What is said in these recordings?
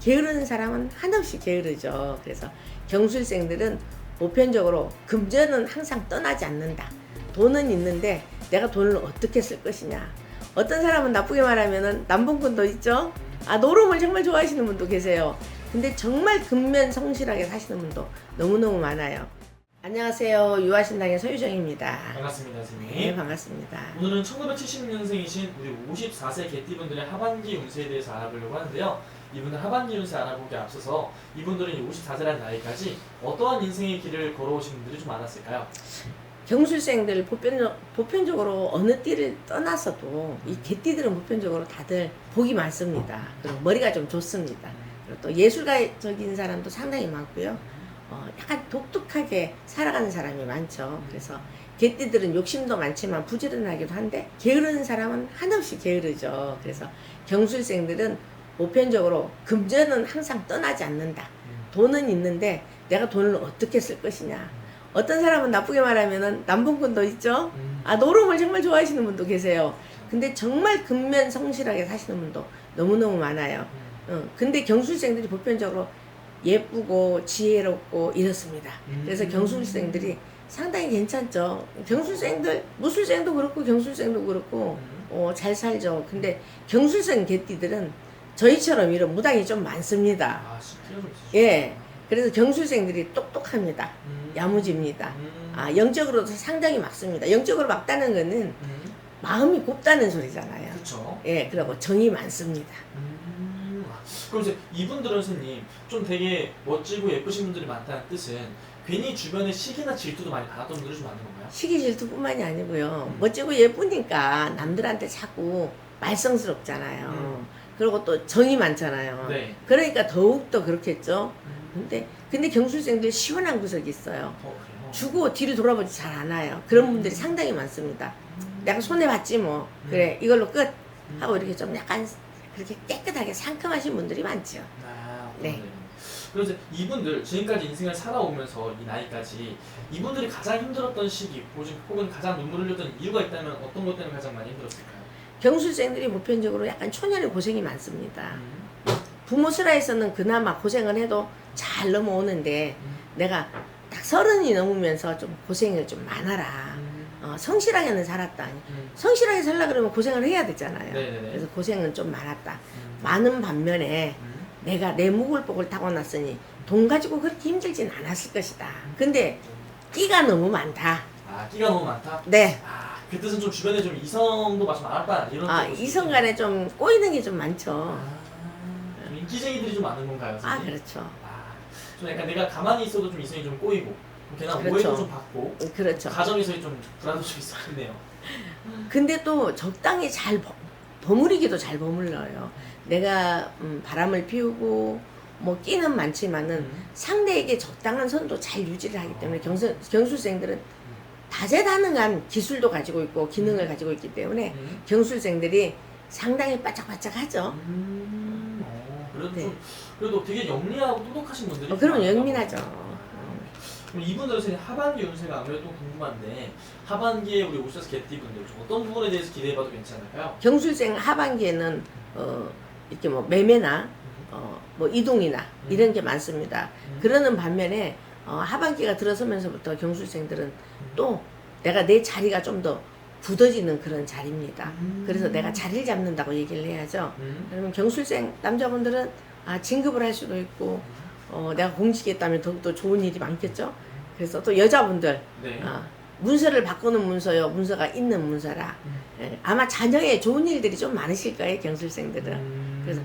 게으른 사람은 한없이 게으르죠. 그래서 경술생들은 보편적으로 금전은 항상 떠나지 않는다. 돈은 있는데 내가 돈을 어떻게 쓸 것이냐. 어떤 사람은 나쁘게 말하면은 남봉꾼도 있죠. 아 노름을 정말 좋아하시는 분도 계세요. 근데 정말 근면 성실하게 사시는 분도 너무너무 많아요. 안녕하세요. 유아신당의 서유정입니다. 반갑습니다, 선생님. 네, 반갑습니다. 오늘은 1970년생이신 우리 54세 개띠분들의 하반기 운세에 대해서 알아보려고 하는데요. 이분들 하반기 운세 알아보기 앞서서 이분들은 54세라는 나이까지 어떠한 인생의 길을 걸어오신 분들이 좀 많았을까요? 경술생들 보편, 보편적으로 어느 띠를 떠나서도 이 개띠들은 보편적으로 다들 복이 많습니다. 그리고 머리가 좀 좋습니다. 그리고 또 예술가적인 사람도 상당히 많고요. 어, 약간 독특하게 살아가는 사람이 많죠. 그래서 개띠들은 욕심도 많지만 부지런하기도 한데 게으른 사람은 한없이 게으르죠. 그래서 경술생들은 보편적으로 금전은 항상 떠나지 않는다. 돈은 있는데 내가 돈을 어떻게 쓸 것이냐. 어떤 사람은 나쁘게 말하면은 남봉꾼도 있죠. 아 노름을 정말 좋아하시는 분도 계세요. 근데 정말 근면 성실하게 사시는 분도 너무너무 많아요. 어, 근데 경술생들이 보편적으로 예쁘고 지혜롭고 이렇습니다. 그래서 경술생들이 상당히 괜찮죠. 경술생들, 무술생도 그렇고 경술생도 그렇고 어, 잘 살죠. 근데 경술생 개띠들은 저희처럼 이런 무당이 좀 많습니다. 아, 있으시죠? 예. 그래서 경술생들이 똑똑합니다. 음. 야무집니다. 음. 아, 영적으로도 상당히 막습니다. 영적으로 막다는 거는 음. 마음이 곱다는 소리잖아요. 그쵸. 예, 그리고 정이 많습니다. 음. 아, 그럼 이제 이분들은 선생님 좀 되게 멋지고 예쁘신 분들이 많다는 뜻은 괜히 주변에 시기나 질투도 많이 받았던 분들이 좀 많은 건가요? 시기 질투뿐만이 아니고요. 음. 멋지고 예쁘니까 남들한테 자꾸 말썽스럽잖아요. 음. 그리고 또 정이 많잖아요. 네. 그러니까 더욱더 그렇겠죠. 음. 근데 근데 경술생들 시원한 구석이 있어요. 어, 그래요? 주고 뒤로 돌아보지 잘 안 와요. 그런 음. 분들이 상당히 많습니다. 음. 내가 손해 봤지 뭐. 음. 그래 이걸로 끝 음. 하고 이렇게 좀 약간 그렇게 깨끗하게 상큼하신 분들이 많죠. 아, 네. 네. 그래서 이분들 지금까지 인생을 살아오면서 이 나이까지 이분들이 가장 힘들었던 시기 혹은- 혹은 가장 눈물을 흘렸던 이유가 있다면 어떤 것 때문에 가장 많이 힘들었을까요? 경술생들이 보편적으로 약간 초년에 고생이 많습니다. 음. 부모 슬하에서는 그나마 고생을 해도 잘 넘어오는데 음. 내가 딱 서른이 넘으면서 좀 고생을 좀 많아라. 음. 어, 성실하게는 살았다. 음. 성실하게 살라 그러면 고생을 해야 되잖아요. 네네네. 그래서 고생은 좀 많았다. 음. 많은 반면에 음. 내가 내 묵을복을 타고났으니 돈 가지고 그렇게 힘들진 않았을 것이다. 근데 끼가 너무 많다. 아 끼가 너무 많다. 네. 아, 그 뜻은 좀 주변에 좀 이성도 마좀 많았다 이런. 아, 이성 간에 좀 꼬이는 게 좀 많죠. 아, 좀 인기쟁이들이 좀 많은 건가요? 아, 선생님? 그렇죠. 아, 좀 약간 내가 가만히 있어도 좀 이성이 좀 꼬이고 괜한 그렇죠. 오해도 좀 받고 그렇죠. 가정에서의 좀 불안도 좀 있었겠네요. 근데 또 적당히 잘 버, 버무리기도 잘 버물러요. 내가 음, 바람을 피우고 뭐 끼는 많지만은 음. 상대에게 적당한 선도 잘 유지를 하기 때문에 경술, 경술생들은 다재다능한 기술도 가지고 있고 기능을 가지고 있기 때문에 음. 경술생들이 상당히 바짝바짝하죠. 음. 어, 그래도 네. 좀 그래도 되게 영리하고 똑똑하신 분들이 어, 많다고. 영민하죠. 그럼 이분들은 하반기 운세가 아무래도 좀 궁금한데 하반기에 우리 오셔서 개띠분들 좀 어떤 부분에 대해서 기대해봐도 괜찮을까요? 경술생 하반기에는 어, 이렇게 뭐 매매나 어, 뭐 이동이나 이런 게 많습니다. 음. 그러는 반면에 어, 하반기가 들어서면서부터 경술생들은 또 내가 내 자리가 좀 더 굳어지는 그런 자리입니다. 음. 그래서 내가 자리를 잡는다고 얘기를 해야죠. 음. 그러면 경술생 남자분들은 아 진급을 할 수도 있고 어, 내가 공직에 있다면 더욱더 좋은 일이 많겠죠. 그래서 또 여자분들 네. 아, 문서를 바꾸는 문서요, 문서가 있는 문서라 음. 예, 아마 자녀에 좋은 일들이 좀 많으실 거예요 경술생들은. 음. 그래서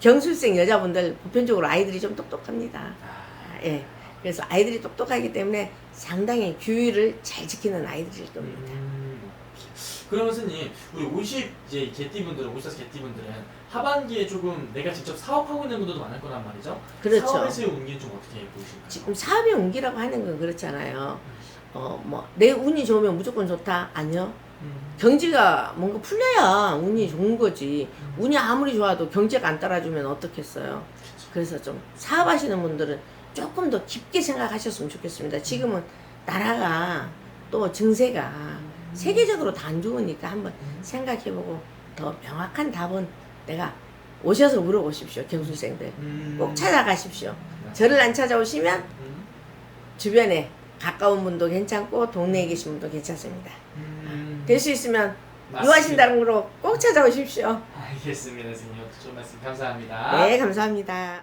경술생 여자분들 보편적으로 아이들이 좀 똑똑합니다. 아, 예. 그래서 아이들이 똑똑하기 때문에 상당히 규율을 잘 지키는 아이들일 겁니다. 음. 그러면 선생님 우리 50 이제 개띠분들은 54 개띠분들은 하반기에 조금 내가 직접 사업하고 있는 분들도 많을 거란 말이죠. 그렇죠. 사업에서의 운기는 좀 어떻게 보이실까요? 지금 사업의 운기라고 하는 건 그렇잖아요. 어, 뭐, 내 운이 좋으면 무조건 좋다? 아니요. 음. 경제가 뭔가 풀려야 운이 좋은 거지. 운이 아무리 좋아도 경제가 안 따라주면 어떻겠어요. 그래서 좀 사업하시는 분들은 조금 더 깊게 생각하셨으면 좋겠습니다. 지금은 나라가 또 증세가 세계적으로 다 안 좋으니까 한번 생각해보고 더 명확한 답은 내가 오셔서 물어보십시오. 경술생들. 음. 꼭 찾아가십시오. 네. 저를 안 찾아오시면 음. 주변에 가까운 분도 괜찮고 동네에 계신 분도 괜찮습니다. 음. 될수 있으면. 유하신다는 거로 꼭 찾아오십시오. 알겠습니다, 선생님. 좋은 말씀 감사합니다. 네, 감사합니다.